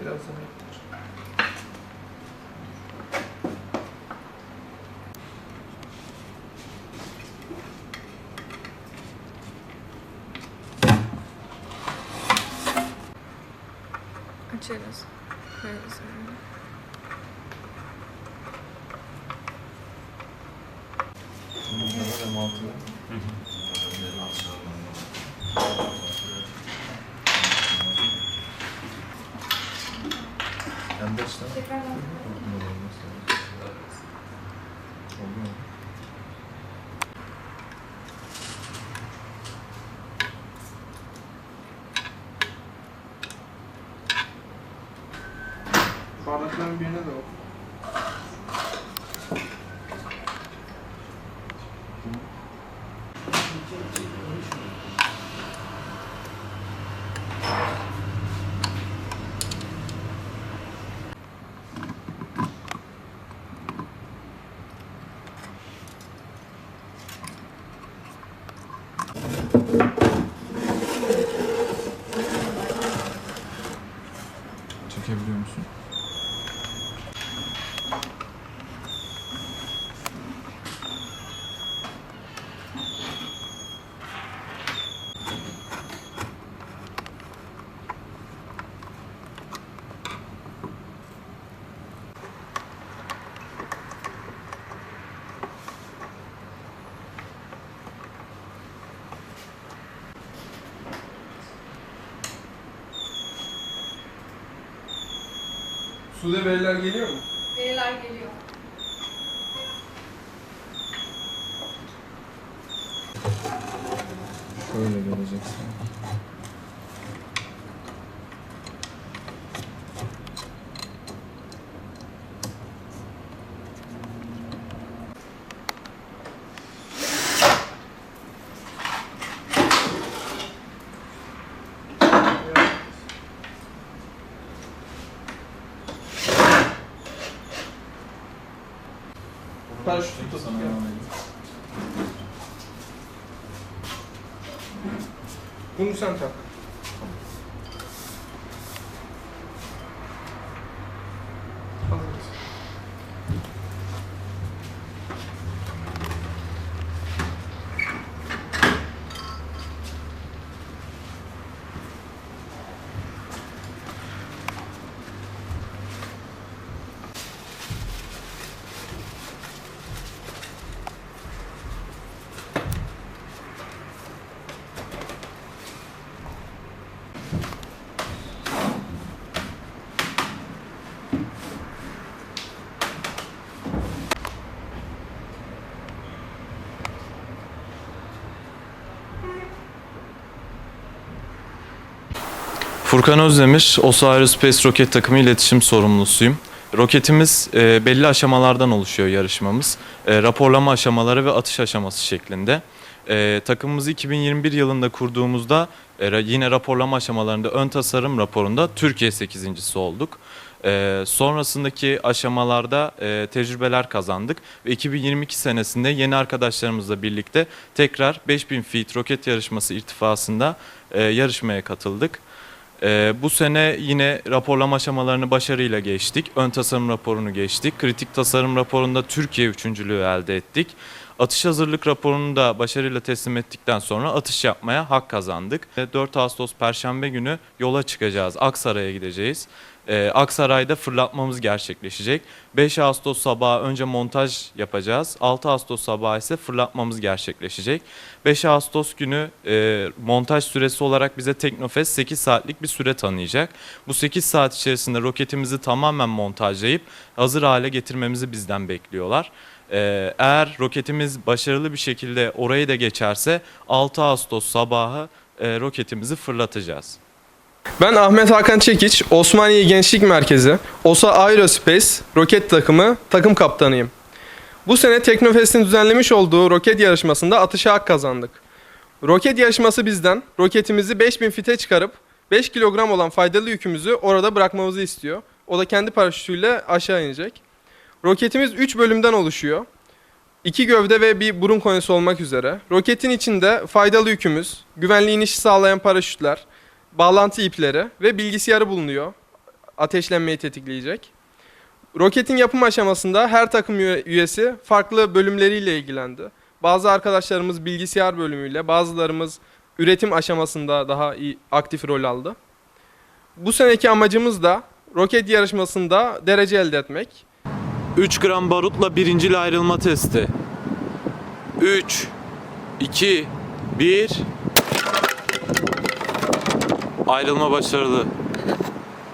Biraz da bekler. Açarız. Böyle sonra. Bunlara açtın. Oldu mu? Bardakların birine de bak. Sude veriler geliyor mu? Veriler geliyor. Şöyle geleceksin. Ben şu tutu sana Bunu sen tak. Furkan Özdemir, OSA Aerospace roket takımı iletişim sorumlusuyum. Roketimiz e, belli aşamalardan oluşuyor yarışmamız. E, raporlama aşamaları ve atış aşaması şeklinde. E, takımımızı 2021 yılında kurduğumuzda e, yine raporlama aşamalarında ön tasarım raporunda Türkiye 8.si olduk. E, sonrasındaki aşamalarda e, tecrübeler kazandık ve 2022 senesinde yeni arkadaşlarımızla birlikte tekrar 5000 feet roket yarışması irtifasında e, yarışmaya katıldık. Ee, bu sene yine raporlama aşamalarını başarıyla geçtik. Ön tasarım raporunu geçtik. Kritik tasarım raporunda Türkiye üçüncülüğü elde ettik. Atış hazırlık raporunu da başarıyla teslim ettikten sonra atış yapmaya hak kazandık. Ee, 4 Ağustos Perşembe günü yola çıkacağız. Aksaray'a gideceğiz. Ee, Aksaray'da fırlatmamız gerçekleşecek. 5 Ağustos sabahı önce montaj yapacağız. 6 Ağustos sabahı ise fırlatmamız gerçekleşecek. 5 Ağustos günü e, montaj süresi olarak bize Teknofest 8 saatlik bir süre tanıyacak. Bu 8 saat içerisinde roketimizi tamamen montajlayıp hazır hale getirmemizi bizden bekliyorlar. E, eğer roketimiz başarılı bir şekilde orayı da geçerse 6 Ağustos sabahı e, roketimizi fırlatacağız. Ben Ahmet Hakan Çekiç, Osmaniye Gençlik Merkezi, OSA Aerospace roket takımı takım kaptanıyım. Bu sene Teknofest'in düzenlemiş olduğu roket yarışmasında atışa hak kazandık. Roket yarışması bizden roketimizi 5000 fite çıkarıp 5 kilogram olan faydalı yükümüzü orada bırakmamızı istiyor. O da kendi paraşütüyle aşağı inecek. Roketimiz 3 bölümden oluşuyor. 2 gövde ve bir burun konesi olmak üzere. Roketin içinde faydalı yükümüz, güvenli inişi sağlayan paraşütler, bağlantı ipleri ve bilgisayarı bulunuyor. ateşlenmeyi tetikleyecek. Roketin yapım aşamasında her takım üye- üyesi farklı bölümleriyle ilgilendi. Bazı arkadaşlarımız bilgisayar bölümüyle, bazılarımız üretim aşamasında daha iyi aktif rol aldı. Bu seneki amacımız da roket yarışmasında derece elde etmek. 3 gram barutla birincil ayrılma testi. 3, 2, 1. Ayrılma başarılı.